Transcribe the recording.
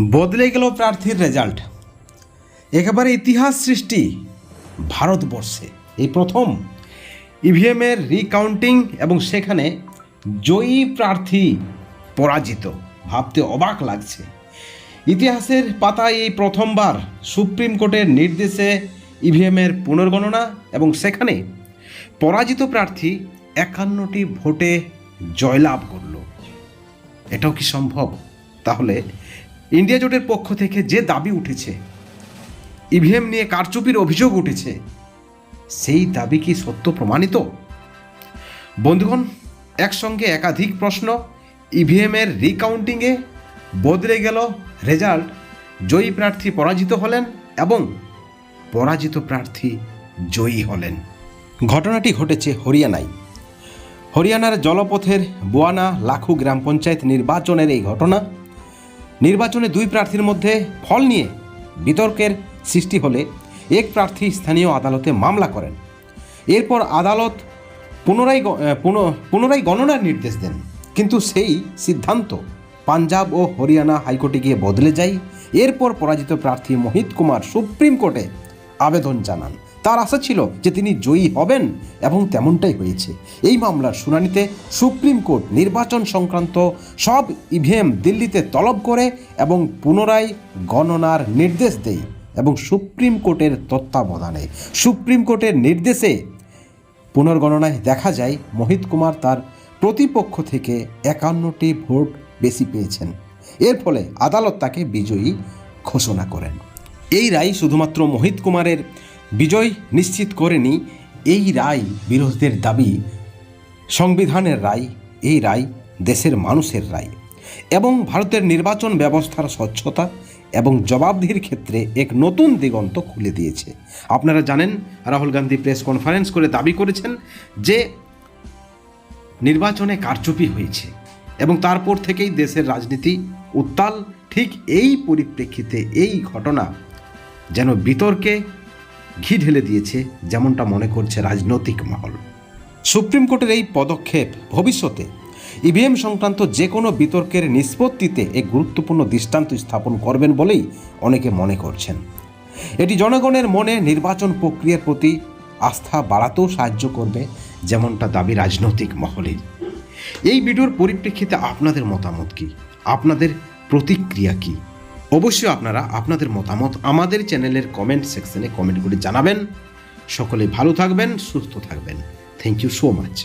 বদলে গেল প্রার্থীর রেজাল্ট। একেবারে ইতিহাস সৃষ্টি ভারতবর্ষে। এই প্রথম ইভিএমের রিকাউন্টিং এবং সেখানে জয়ী প্রার্থী পরাজিত। ভাবতে অবাক লাগছে। ইতিহাসের পাতায় এই প্রথমবার সুপ্রিম কোর্টের নির্দেশে ইভিএমের পুনর্গণনা এবং সেখানে পরাজিত প্রার্থী একান্নটি ভোটে জয়লাভ করল। এটাও কি সম্ভব? তাহলে ইন্ডিয়া জোটের পক্ষ থেকে যে দাবি উঠেছে, ইভিএম নিয়ে কারচুপির অভিযোগ উঠেছে, সেই দাবি কি সত্য প্রমাণিত? বন্ধুগণ, একসঙ্গে একাধিক প্রশ্ন ইভিএমের রিকাউন্টিংয়ে বদলে গেল রেজাল্ট। জয়ী প্রার্থী পরাজিত হলেন এবং পরাজিত প্রার্থী জয়ী হলেন। ঘটনাটি ঘটেছে হরিয়ানায়। হরিয়ানার জলপথের বোয়ানা লাখু গ্রাম পঞ্চায়েত নির্বাচনের এই ঘটনা নির্বাচনে দুই প্রার্থীর মধ্যে ফল নিয়ে বিতর্কের সৃষ্টি হলে এক প্রার্থী স্থানীয় আদালতে মামলা করেন। এরপর আদালত পুনরায় পুনরায় গণনার নির্দেশ দেন। কিন্তু সেই সিদ্ধান্ত পাঞ্জাব ও হরিয়ানা হাইকোর্টে গিয়ে বদলে যায়। এরপর পরাজিত প্রার্থী মোহিত কুমার সুপ্রিম কোর্টে আবেদন জানান। তার আশা ছিল যে তিনি জয়ী হবেন এবং তেমনটাই হয়েছে। এই মামলার শুনানিতে সুপ্রিম কোর্ট নির্বাচন সংক্রান্ত সব ইভিএম দিল্লিতে তলব করে এবং পুনরায় গণনার নির্দেশ দেয় এবং সুপ্রিম কোর্টের তত্ত্বাবধানে। সুপ্রিম কোর্টের নির্দেশে পুনর্গণনায় দেখা যায় মোহিত কুমার তার প্রতিপক্ষ থেকে একান্নটি ভোট বেশি পেয়েছেন। এর ফলে আদালত তাকে বিজয়ী ঘোষণা করেন। এই রায় শুধুমাত্র মোহিত কুমারের বিজয় নিশ্চিত করেনি এই রায় বিরোধীদের দাবি। সংবিধানের রায়, এই রায় দেশের মানুষের রায়। এবং ভারতের নির্বাচন ব্যবস্থার স্বচ্ছতা এবং জবাবদিহির ক্ষেত্রে এক নতুন দিগন্ত খুলে দিয়েছে। আপনারা জানেন, রাহুল গান্ধী প্রেস কনফারেন্স করে দাবি করেছেন যে, নির্বাচনে কারচুপি হয়েছে এবং তারপর থেকেই দেশের রাজনীতি উত্তাল। ঠিক এই পরিপ্রেক্ষিতে এই ঘটনা যেন বিতর্কে ঘি ঢেলে দিয়েছে যেমনটা মনে করছে রাজনৈতিক মহল। সুপ্রিম কোর্টের এই পদক্ষেপ ভবিষ্যতে ইভিএম সংক্রান্ত যে কোনো বিতর্কের নিষ্পত্তিতে এক গুরুত্বপূর্ণ দৃষ্টান্ত স্থাপন করবেন বলেই অনেকে মনে করছেন। এটি জনগণের মনে নির্বাচন প্রক্রিয়ার প্রতি আস্থা বাড়াতেও সাহায্য করবে যেমনটা দাবি রাজনৈতিক মহলের। এই ভিডিওর পরিপ্রেক্ষিতে আপনাদের মতামত কি? আপনাদের প্রতিক্রিয়া কি? অবশ্যই আপনারা আপনাদের মতামত আমাদের চ্যানেলের কমেন্ট সেকশনে কমেন্ট করে জানাবেন। সকলে ভালো থাকবেন, সুস্থ থাকবেন। Thank you so much